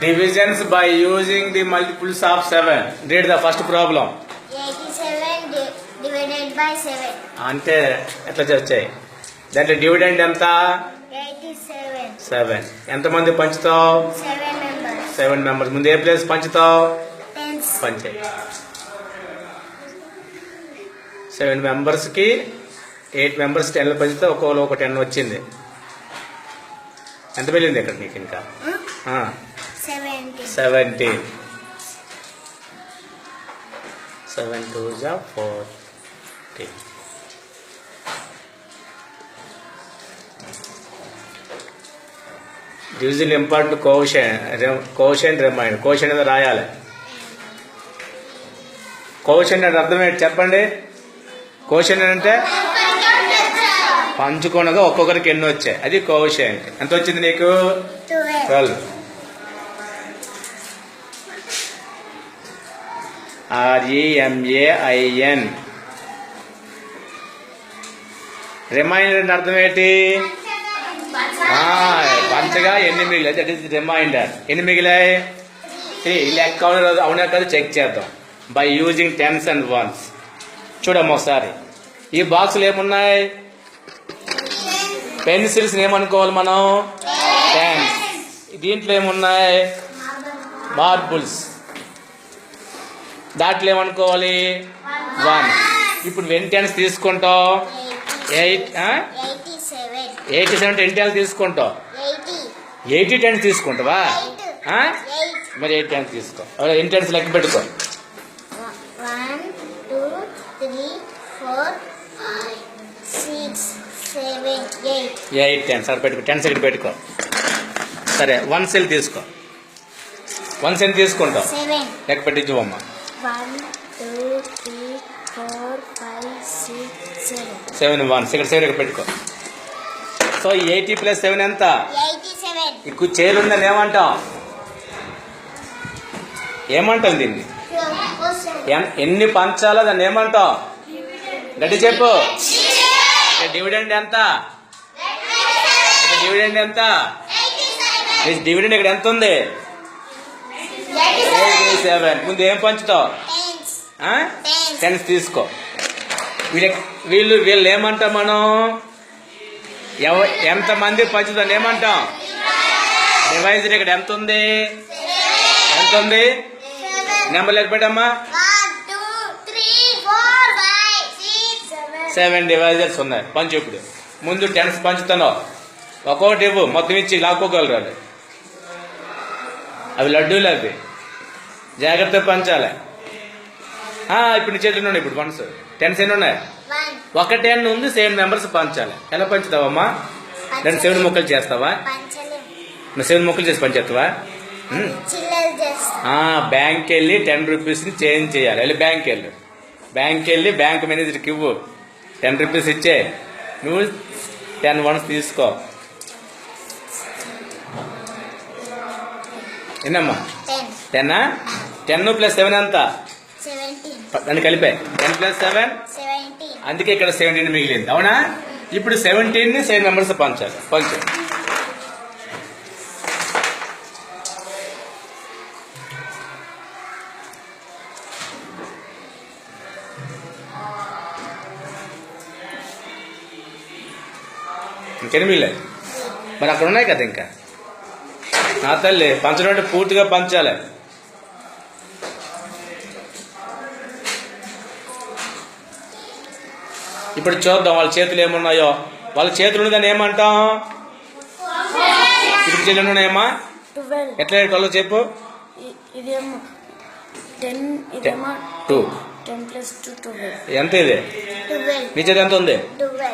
Divisions by using the multiples of 7. Read the first problem. 87 di- divided by 7. అంటే ఎట్లా వచ్చాయి దాంట్లో dividend ఎంత 87. సెవెన్ ఎంతమంది పంచుతావు 7 members. సెవెన్ మెంబర్స్ ముందు ఏ ప్లేస్ పంచుతావు. పంచాయి సెవెన్ మెంబర్స్కి ఎయిట్ మెంబర్స్ టెన్లు పంచితే ఒక్కొక్కరు ఒక టెన్ వచ్చింది ఎంత వెళ్ళింది ఇక్కడ నీకు ఇంకా? 70. సెవెంటీన్ సెవెన్ టూ జా fourteen division important caution caution remind caution అనేది రాయాలి. కోషన్ అంటే అర్థం ఏంటి? చెప్పండి. కోషన్ అంటే పంచుకొనగా ఒక్కొక్కరికి ఎన్ని వచ్చాయి? అది కోషన్ ఎంత వచ్చింది నీకు? 12. ట్వెల్వ్ ఆర్ఈఎంఏఐఎన్ రిమైండర్ అంటే అర్థం ఏంటి? పంచగా ఎన్ని మిగిలాయి? దట్ ఈస్ రిమైండర్ ఎన్ని మిగిలాయి? త్రీ అవునా అవునా కదా చెక్ చేద్దాం. By using tens and ones చూడమ్మ ఒకసారి. ఈ బాక్సులు ఏమున్నాయి? పెన్సిల్స్ ఏమనుకోవాలి మనం? పెన్స్ దీంట్లో ఏమున్నాయి? మార్బుల్స్ దాంట్లో ఏమనుకోవాలి వన్ ఇప్పుడు వెన్ టెన్స్ తీసుకుంటాం eight 87. Eighty seven ten tens తీసుకుంటాం 80. ఎయిటీ టెన్స్ తీసుకుంటావా ఆ? 8. మరి ఎయిట్ టెన్స్ తీసుకో ఎన్ని టెన్స్ లెక్క పెట్టుకో 1, 2, 3, 4, 5, 6, 7, 8. ఎయిట్ టెన్స్ అక్కడ పెట్టుకో టెన్స్ ఇక్కడ పెట్టుకో సరే వన్ సెల్ తీసుకో వన్ సెల్ తీసుకుంటావు 7. లెక్క పెట్టించు అమ్మ 1, 2, 3, 4, 5, 6, 7. సెవెన్ వన్ ఇక్కడ సెవెన్ ఇక్కడ పెట్టుకో. సో ఎయిటీ ప్లస్ సెవెన్ ఎంత? 87. ఎక్కువ చేలు ఉందని ఏమంటాం? ఏమంటాం దీన్ని? ఎన్- ఎన్ని పంచాలో దాన్ని ఏమంటాం? గట్టి చెప్పు. డివిడెండ్ ఎంత? డివిడెండ్ ఎంత? డివిడెండ్ ఇక్కడ ఎంత ఉంది? సెవెన్ ముందు ఏం పంచుతావు. టెన్స్ తీసుకో. వీళ్ళ వీళ్ళు వీళ్ళు ఏమంటాం మనం? ఎవ ఎంతమంది పంచుతాను ఏమంటాం? డివైజర్ ఇక్కడ ఎంత ఉంది? ఎంత ఉంది? నెంబర్ లెక్క పెట్టమ్మా 1, 2, 3, 4, 5, 6, 7. సెవెన్ డివైజర్స్ ఉన్నాయి. పంచు ఇప్పుడు. ముందు టెన్స్ పంచుతాను. ఒక్కొక్కటి ఇవ్వు. మొత్తం ఇచ్చి లాక్కోగలరు అవి లడ్డూలు అవి. జాగ్రత్తగా పంచాలి. ఇప్పుడు నీ చేతిలో ఉన్నాయి ఇప్పుడు వన్స్ టెన్స్ ఎన్ని ఉన్నాయి? 1. ఒక టెన్ ఉంది సెవెన్ మెంబర్స్ పంచాలి. ఎలా పంచుతావమ్మా? దాన్ని సెవెన్ ముక్కలు చేస్తావా? సెవెన్ ముక్కలు చేసి పంచేస్తావా బ్యాంక్ వెళ్ళి టెన్ రూపీస్ని చేంజ్ చేయాలి. వెళ్ళి బ్యాంక్ వెళ్ళు. బ్యాంక్ వెళ్ళి బ్యాంక్ మేనేజర్కి ఇవ్వు. టెన్ రూపీస్ ఇచ్చే. నువ్వు టెన్ వన్స్ తీసుకో. ఎన్నమ్మా? టెన్ టెన్నా టెన్ ప్లస్ సెవెన్ ఎంత? దాన్ని కలిపే. Ten plus seven? అందుకే ఇక్కడ సెవెంటీన్ మిగిలింది. అవునా? ఇప్పుడు సెవెంటీన్ని సెవెన్ మెంబర్స్ పంచాలి. పంచు. ఇంకెన్ని మిగిలేదు మరి అక్కడ ఉన్నాయి కదా ఇంకా? నా తల్లి పంచడం అంటే పూర్తిగా పంచాలి. ఇప్పుడు చూద్దాం వాళ్ళ చేతులు ఏమున్నాయో. వాళ్ళ చేతులు ఉన్నదని ఏమంటాం? ఇప్పుడు చేతులు ఉన్నాయమ్మా ట్వెల్వ్. ఎట్లా కళ్ళు చెప్పు. టూ. ట్వెల్వ్. ఎంత ఇది? ట్వెల్వ్. నీ చేతి ఎంత ఉంది?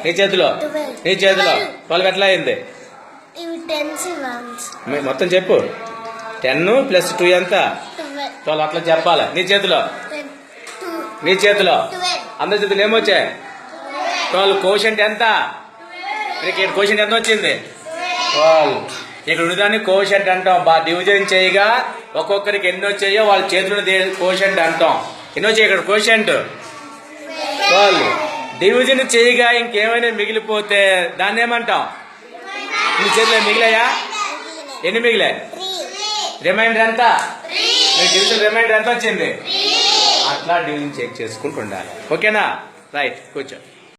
నీ చేతిలో? ట్వెల్వ్. నీ చేతిలో? ట్వెల్వ్. ఎట్లా అయింది? మొత్తం చెప్పు. టెన్ ప్లస్ టూ ఎంత? ట్వెల్వ్. ట్వెల్వ్ అట్లా చెప్పాలి. నీ చేతిలో? నీ చేతిలో? ట్వెల్వ్. అందరి చేతులు ఏమొచ్చాయి? ట్వెల్వ్ కోషంట్ ఎంత? ఇక్కడ కోషంట్ ఎంత వచ్చింది? ట్వెల్వ్. ఇక్కడ ఉన్నదాన్ని కోషంట్ అంటాం. బా డివిజన్ చేయగా ఒక్కొక్కరికి ఎన్ని వచ్చాయో వాళ్ళ చేతులు కోషంట్ అంటాం. ఎన్ని వచ్చాయి ఇక్కడ కోషంట్? ట్వెల్వ్. డివిజన్ చేయగా ఇంకేమైనా మిగిలిపోతే దాన్ని ఏమంటాం? నీ చేతిలో మిగిలాయా? ఎన్ని మిగిలాయి? రిమైండర్ ఎంత? మీ డివిజన్ రిమైండర్ ఎంత వచ్చింది? అట్లా డివిజన్ చెక్ చేసుకుంటూ ఉండాలి. ఓకేనా? రైట్ కూర్చో.